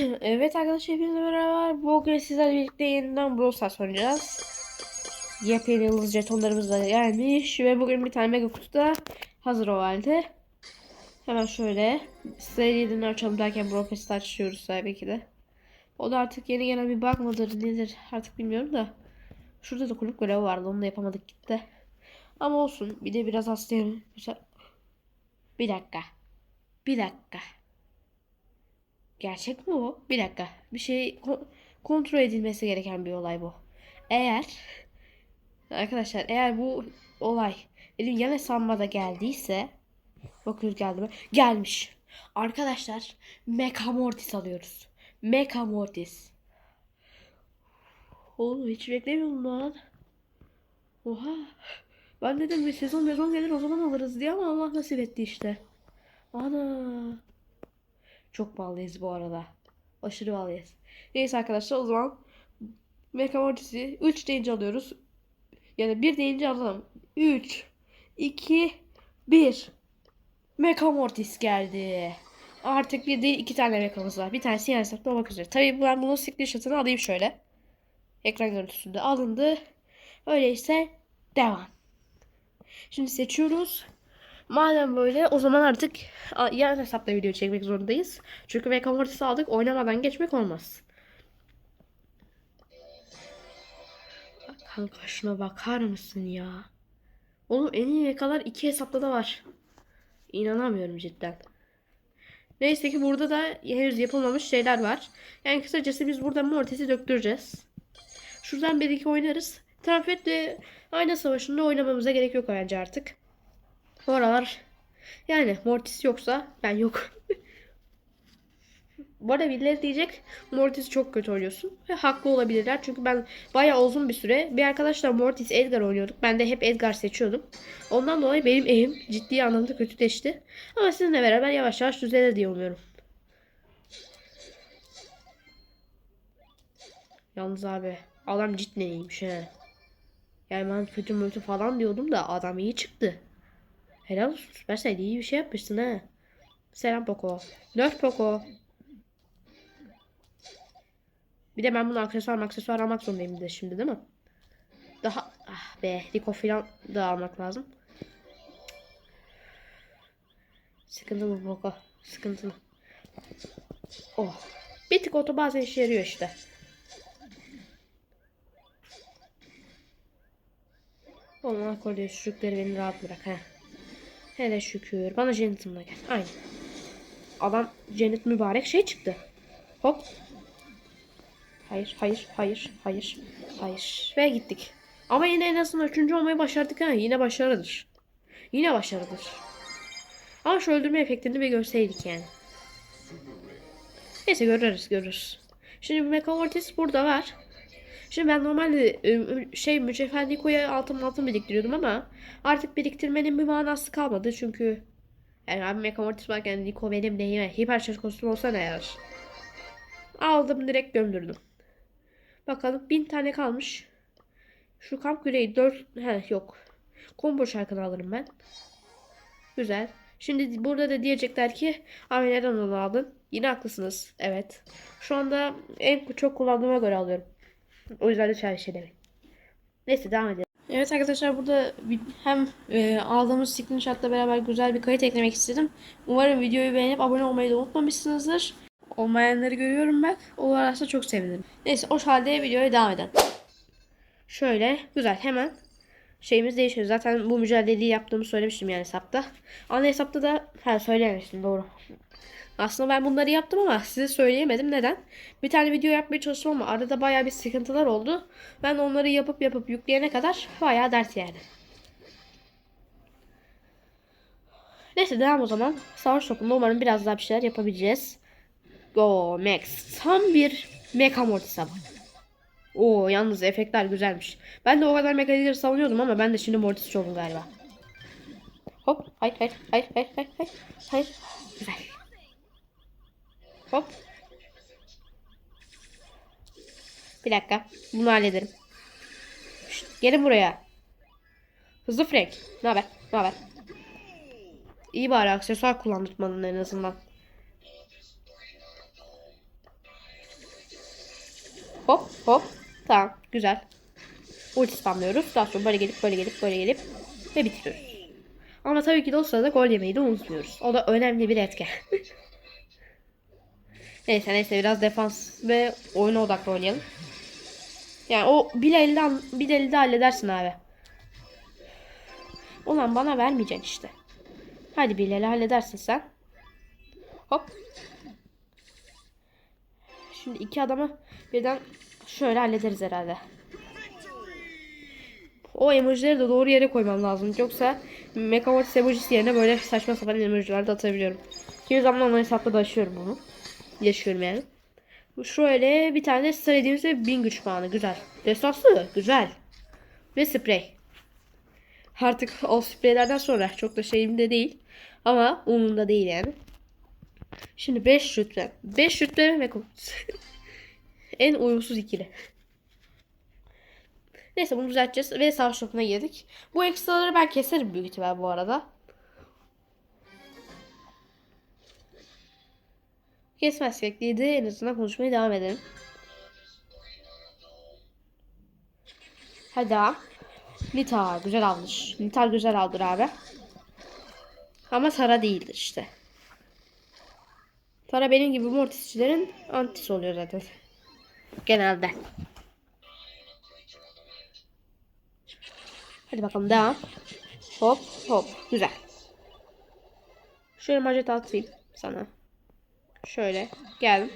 Evet arkadaşlar hepinize merhaba. Bugün sizlerle birlikte yeniden Brawl Stars oynayacağız. Yepyeni yıldız jetonlarımız da gelmiş ve bugün bir tane mega kutu da hazır o halde. Hemen şöyle seriden açalım derken Brawl Pass'ı açıyoruz tabii ki de. O da artık yeni gelen bir bug mıdır nedir artık bilmiyorum da. Şurada da kulüp görevi vardı onu da yapamadık gitti. Ama olsun bir de biraz hastayım. Bir dakika. Bir dakika. Gerçek mi bu? Bir dakika. Bir şey ko- kontrol edilmesi gereken bir olay bu. Eğer arkadaşlar eğer bu olay benim yan hesabıma da geldiyse bakıyoruz geldi mi? Gelmiş. Arkadaşlar Mecha Mortis alıyoruz. Mecha Mortis. Oğlum hiç beklemiyordum lan. Oha. Ben dedim bir sezon sezon gelir o zaman alırız diye ama Allah nasip etti işte. Ana. Çok bağlıyız bu arada. Aşırı bağlıyız. Neyse arkadaşlar o zaman Mecha Mortis'i 3 deyince alıyoruz. Yani 1 deyince alalım. 3 2 1 Mecha Mortis geldi. Artık bir değil iki tane Mecha'mız var. Bir tanesi yan hesapta olmak üzere. Tabii ben bunun screenshot'ını alayım şöyle. Ekran görüntüsünde alındı. Öyleyse devam. Şimdi seçiyoruz. Madem böyle o zaman artık yan hesapla video çekmek zorundayız. Çünkü Mecha Mortis'i aldık oynamadan geçmek olmaz. Kanka şuna bakar mısın ya? Oğlum en iyi Mecha'lar iki hesapta da var. İnanamıyorum cidden. Neyse ki burada da henüz yapılmamış şeyler var. Yani kısacası biz burada Mortis'i döktüreceğiz. Şuradan bir iki oynarız. Trampet ve ayna savaşında oynamamıza gerek yok bence artık. Bu aralar yani Mortis yoksa ben yok. Bu arada birileri diyecek Mortis çok kötü oynuyorsun. Ve haklı olabilirler. Çünkü ben bayağı uzun bir süre bir arkadaşla Mortis Edgar oynuyorduk. Ben de hep Edgar seçiyordum. Ondan dolayı benim eğim ciddi anlamda kötüleşti. Ama sizinle beraber yavaş yavaş düzelir diye umuyorum. Yalnız abi adam cidden iyiymiş he. Yani ben kötü mütü falan diyordum da adam iyi çıktı. Helal olsun. Süpersel iyi bir şey yapmışsın ha. Selam Poco. Nerf Poco. Bir de ben bunu aksesuar aksesuar almak zorundayım de şimdi değil mi? Daha ah be Rico falan da almak lazım. Sıkıntılı Poco. Sıkıntılı. Oh. Bir tık oto bazen işe yarıyor işte. Allah koruyor çocukları beni rahat bırak ha. Hele şükür. Bana Janet'ımla gel. Aynen. Adam Janet mübarek şey çıktı. Hop. Hayır, hayır, hayır, hayır, hayır. Ve gittik. Ama yine en azından üçüncü olmayı başardık ha. Yine başarıdır. Yine başarıdır. Ama şu öldürme efektini bir görseydik yani. Neyse görürüz, görürüz. Şimdi Mecha Mortis burada var. Şimdi ben normalde e, şey mücevher Niko'ya altın altın biriktiriyordum ama artık biriktirmenin bir manası kalmadı çünkü yani abi Mecha Mortis varken Niko benim neyime hiper kostüm olsa ne yarar. Aldım direkt gömdürdüm. Bakalım bin tane kalmış. Şu kamp küreği 4 he yok. Combo şarkını alırım ben. Güzel. Şimdi burada da diyecekler ki abi neden onu aldın? Yine haklısınız. Evet. Şu anda en çok kullandığıma göre alıyorum. O yüzden de çay şey demek. Neyse devam edelim. Evet arkadaşlar burada hem e, aldığımız screenshot'la beraber güzel bir kayıt eklemek istedim. Umarım videoyu beğenip abone olmayı da unutmamışsınızdır. Olmayanları görüyorum ben. Olursa çok sevinirim. Neyse o halde videoya devam edelim. Şöyle güzel hemen şeyimiz değişiyor. Zaten bu mücadeleyi yaptığımı söylemiştim yani hesapta. Ana hesapta da ha söylememiştim doğru. Aslında ben bunları yaptım ama size söyleyemedim. Neden? Bir tane video yapmaya çalıştım ama arada bayağı bir sıkıntılar oldu. Ben onları yapıp yapıp yükleyene kadar bayağı dert yani. Neyse devam o zaman. Savaş topunda umarım biraz daha bir şeyler yapabileceğiz. Go Max. Tam bir Mecha Mortis ama. Oo yalnız efektler güzelmiş. Ben de o kadar mekanikleri savunuyordum ama ben de şimdi Mortis oldum galiba. Hop. Hayır hayır hayır hayır hayır hayır. Hayır. Güzel. Hop. Bir dakika. Bunu hallederim. Şşt, gelin buraya. Hızlı Frank. Ne haber? Ne haber? İyi bari aksesuar kullandırtmadın en azından. hop hop. Tamam güzel. Ulti spamlıyoruz. Daha sonra böyle gelip böyle gelip böyle gelip ve bitiriyoruz. Ama tabii ki de o sırada gol yemeyi de unutmuyoruz. O da önemli bir etken. neyse neyse biraz defans ve oyuna odaklı oynayalım. Yani o bir elde, bir elde halledersin abi. Ulan bana vermeyeceksin işte. Hadi bir elde halledersin sen. Hop. Şimdi iki adamı birden şöyle hallederiz herhalde. O emojileri de doğru yere koymam lazım. Yoksa Mechamotis emojisi yerine böyle saçma sapan emojiler de atabiliyorum. Kimi zaman o hesapta da aşıyorum bunu. Yaşıyorum yani. Şöyle bir tane star hediyemize 1000 güç puanı. Güzel. Destansı. Güzel. Ve sprey. Artık o spreylerden sonra çok da şeyimde değil. Ama umurumda değil yani. Şimdi 5 rütbe. 5 rütbe ve en uyumsuz ikili. Neyse bunu düzelteceğiz ve savaş topuna girdik. Bu ekstraları ben keserim büyük ihtimal bu arada. Kesmezsek diye de en azından konuşmaya devam edelim. Hadi abi. Litar güzel almış. Litar güzel aldır abi. Ama Tara değildir işte. Tara benim gibi mortisçilerin antisi oluyor zaten. Genelde. Hadi bakalım devam. Hop hop. Güzel. Şöyle majet atayım sana. Şöyle geldim.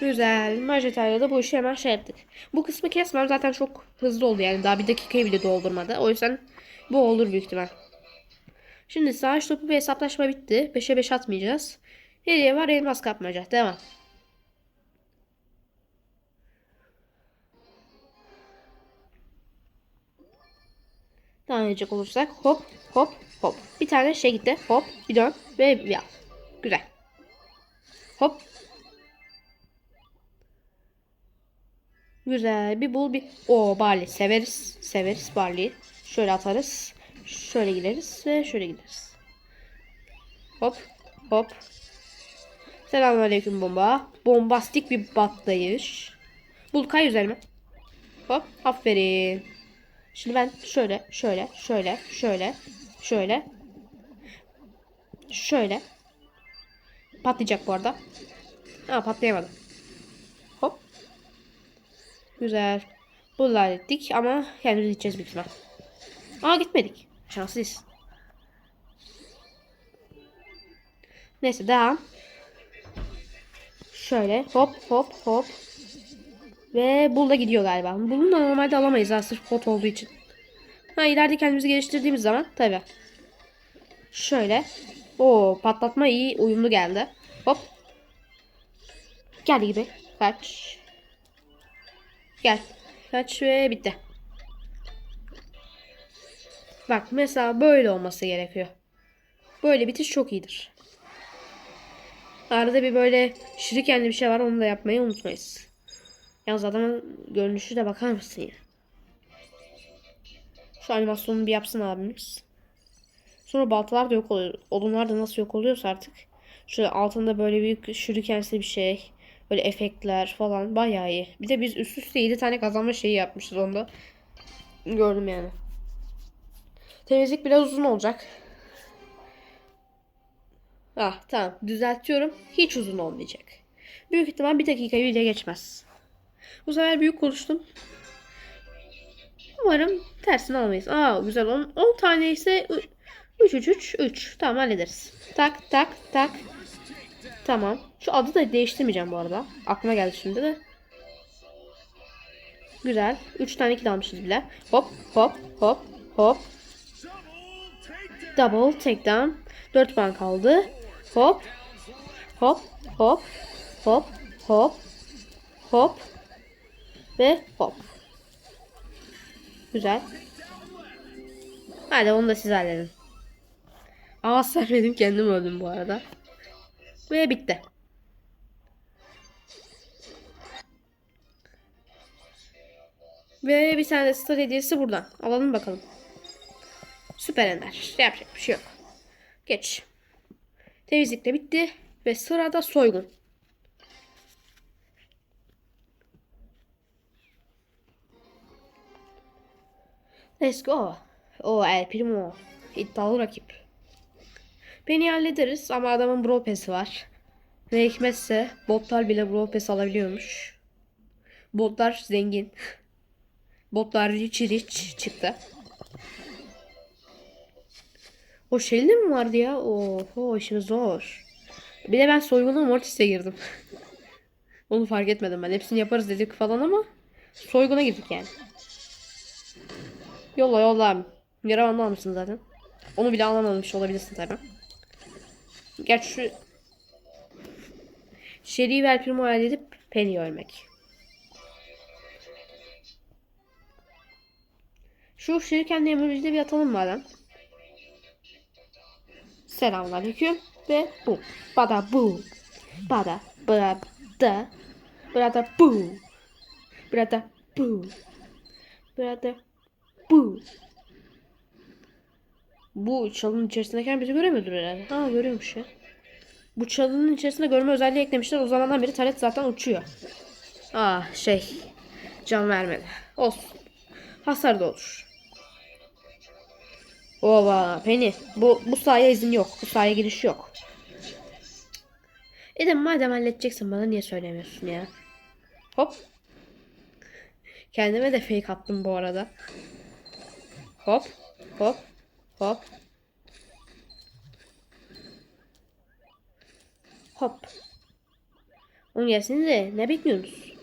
Güzel. Majetayla da bu işi hemen şey yaptık. Bu kısmı kesmem zaten çok hızlı oldu yani. Daha bir dakikayı bile doldurmadı. O yüzden bu olur büyük ihtimal. Şimdi savaş topu ve hesaplaşma bitti. 5'e 5 atmayacağız. Hediye var elmas kapmaca. Devam. Edecek olursak hop hop hop. Bir tane şey gitti. Hop bir dön ve bir al. Güzel. Hop. Güzel. Bir bul bir. O barley. Severiz. Severiz barley'i. Şöyle atarız. Şöyle gideriz ve şöyle gideriz. Hop. Hop. Selamünaleyküm bomba. Bombastik bir batlayış. Bul kay üzerime. Hop. Aferin. Şimdi ben şöyle, şöyle, şöyle, şöyle, şöyle, şöyle. Patlayacak bu arada. Ha patlayamadı. Hop. Güzel. Bunu hallettik ama kendimiz gideceğiz büyük ihtimal. Aa gitmedik. Şanslıyız. Neyse devam. Şöyle hop hop hop. Ve Bull da gidiyor galiba. Bull'u da normalde alamayız ha sırf bot olduğu için. Ha ileride kendimizi geliştirdiğimiz zaman tabi. Şöyle. O patlatma iyi uyumlu geldi. Hop. Gel gibi. Kaç. Gel. Kaç ve bitti. Bak mesela böyle olması gerekiyor. Böyle bitiş çok iyidir. Arada bir böyle şirikenli bir şey var onu da yapmayı unutmayız. Yalnız adamın görünüşü de bakar mısın ya? Şu animasyonu bir yapsın abimiz. Sonra baltalar da yok oluyor. Odunlar da nasıl yok oluyorsa artık. Şöyle altında böyle büyük şurikensi bir şey. Böyle efektler falan bayağı iyi. Bir de biz üst üste 7 tane kazanma şeyi yapmışız onda. Gördüm yani. Temizlik biraz uzun olacak. Ah tamam düzeltiyorum. Hiç uzun olmayacak. Büyük ihtimal bir dakikayı bile geçmez. Bu sefer büyük konuştum. Umarım tersini almayız. Aa güzel 10, 10 tane ise 3 3 3 3. Tamam hallederiz. Tak tak tak. Tamam. Şu adı da değiştirmeyeceğim bu arada. Aklıma geldi şimdi de. Güzel. 3 tane kill almışız bile. Hop hop hop hop. Double takedown. 4 ban kaldı. Hop. Hop hop hop hop hop ve hop. Güzel. Hadi onu da siz halledin. Aa sevmedim kendim öldüm bu arada. Ve bitti. Ve bir tane star hediyesi buradan. Alalım bakalım. Süper Ender. Şey yapacak bir şey yok. Geç. Temizlik de bitti. Ve sırada soygun. Let's go. O El Primo. İddialı rakip. Beni hallederiz ama adamın Brawl Pass'i var. Ne hikmetse botlar bile Brawl Pass alabiliyormuş. Botlar zengin. Botlar rich rich çıktı. O şeyli mi vardı ya? Oho işimiz zor. Bir de ben soyguna Mortis'e girdim. Onu fark etmedim ben. Hepsini yaparız dedik falan ama soyguna girdik yani. Yolla yolla. Yaravanlı almışsın zaten. Onu bile alamamış olabilirsin tabi. Gerçi şu Sherry'i ver primo hayal edip Penny'i ölmek. Şu Sherry kendi emojide bir atalım madem. Selamünaleyküm ve bu. Bada bu. Bada bada Brada bu. Brada bu. Brada bu. Bu çalının içerisindeyken bizi göremiyordur herhalde. Ha görüyormuş ya. Bu çalının içerisinde görme özelliği eklemişler. O zamandan beri taret zaten uçuyor. Ah şey. Can vermedi. Olsun. Hasar da olur. Ova Penny. Bu, bu sahaya izin yok. Bu sahaya giriş yok. Edem madem halledeceksin bana niye söylemiyorsun ya? Hop. Kendime de fake attım bu arada. Hop. Hop. Hop. Hop. Onun gelsin de ne bekliyorsunuz?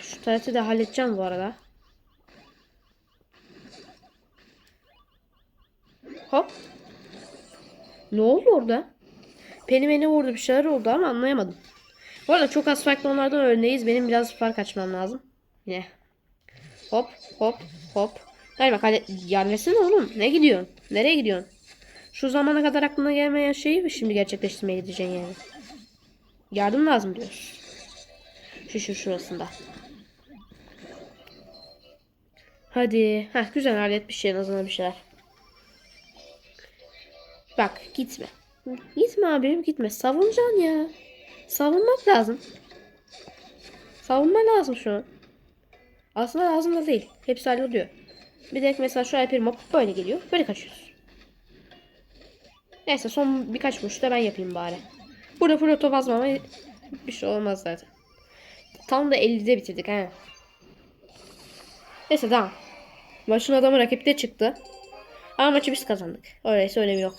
Şu tarafı da halledeceğim bu arada. Hop. Ne oldu orada? Penny beni vurdu bir şeyler oldu ama anlayamadım. Bu arada çok az farklı onlardan örneğiz. Benim biraz fark açmam lazım. Yine. Hop hop hop. Hayır bak hadi yerlesin oğlum. Ne gidiyorsun? Nereye gidiyorsun? Şu zamana kadar aklına gelmeyen şeyi şimdi gerçekleştirmeye gideceksin yani? Yardım lazım diyoruz. Şu şu şurasında. Hadi. Heh güzel halletmiş en azından bir şeyler. Bak gitme. Gitme abim gitme. Savunacaksın ya. Savunmak lazım. Savunma lazım şu an. Aslında lazım da değil. Hepsi halloluyor. Bir de mesela şu Alper mob böyle geliyor. Böyle kaçıyoruz. Neyse son birkaç vuruş da ben yapayım bari. Burada proto basmama bir şey olmaz zaten. Tam da 50'de bitirdik ha. Neyse tamam. Maçın adamı rakipte çıktı. Ama maçı biz kazandık. Öyleyse önemi yok.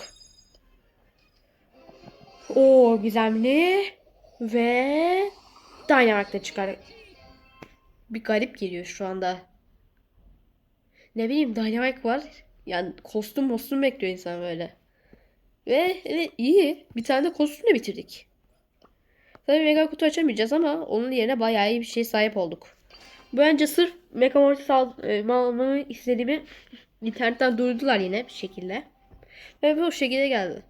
O gizemli ve Dynamite'de çıkar. Bir garip geliyor şu anda. Ne bileyim Dynamite var. Yani kostüm kostüm bekliyor insan böyle. Ve evet, iyi. Bir tane de kostümle bitirdik. Tabii mega kutu açamayacağız ama onun yerine bayağı iyi bir şey sahip olduk. Bu önce sırf Mega Mortis e, almamı istediğimi internetten duydular yine bir şekilde. Ve bu şekilde geldi.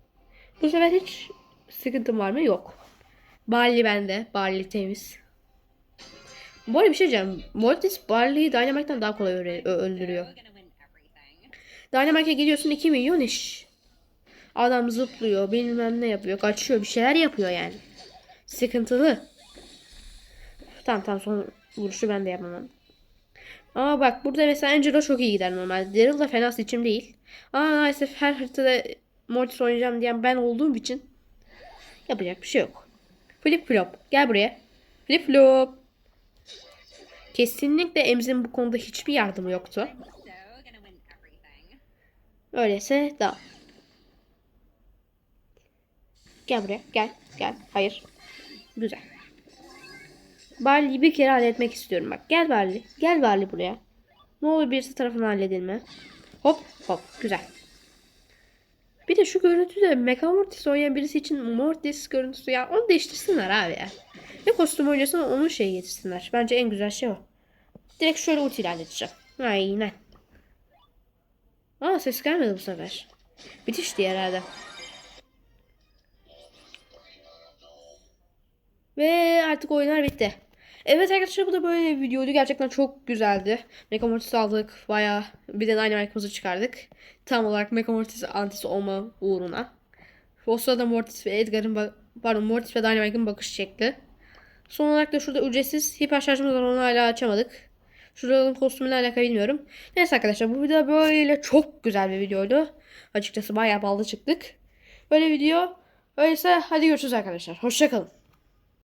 Bu sefer hiç sıkıntım var mı? Yok. Barley bende. Barley temiz. Bu arada bir şey diyeceğim. Mortis Barley'i Dynamite'den daha kolay öldürüyor. Dynamite'e gidiyorsun 2 milyon iş. Adam zıplıyor, bilmem ne yapıyor, kaçıyor, bir şeyler yapıyor yani. Sıkıntılı. Tamam tamam son vuruşu ben de yapamam. Ama bak burada mesela Angelo çok iyi gider normalde. Daryl da fena seçim değil. Ama maalesef her haritada Mortis oynayacağım diyen ben olduğum için yapacak bir şey yok. Flip flop. Gel buraya. Flip flop. Kesinlikle Emz'in bu konuda hiçbir yardımı yoktu. Öyleyse da. Gel buraya. Gel. Gel. Hayır. Güzel. Barley'i bir kere halletmek istiyorum. Bak gel Barley. Gel Barley buraya. Ne olur birisi tarafından halledilme. Hop hop. Güzel. Bir de şu görüntü de Mecha Mortis oynayan birisi için Mortis görüntüsü ya onu değiştirsinler abi ya. Ne kostüm oynasın onun şeyi getirsinler. Bence en güzel şey o. Direkt şöyle ulti halledeceğim. Aynen. Aa ses gelmedi bu sefer. Bitişti herhalde. Ve artık oyunlar bitti. Evet arkadaşlar bu da böyle bir videoydu. Gerçekten çok güzeldi. Mega Mortis aldık. Baya bir de Dynamite'ımızı çıkardık. Tam olarak Mega Mortis antisi olma uğruna. O sırada Mortis ve Edgar'ın pardon Mortis ve Dynamite'ın bakış şekli. Son olarak da şurada ücretsiz hiper şarjımız var onu hala açamadık. Şuranın kostümüyle alakalı bilmiyorum. Neyse arkadaşlar bu video böyle çok güzel bir videoydu. Açıkçası bayağı ballı çıktık. Böyle video. Öyleyse hadi görüşürüz arkadaşlar. Hoşçakalın.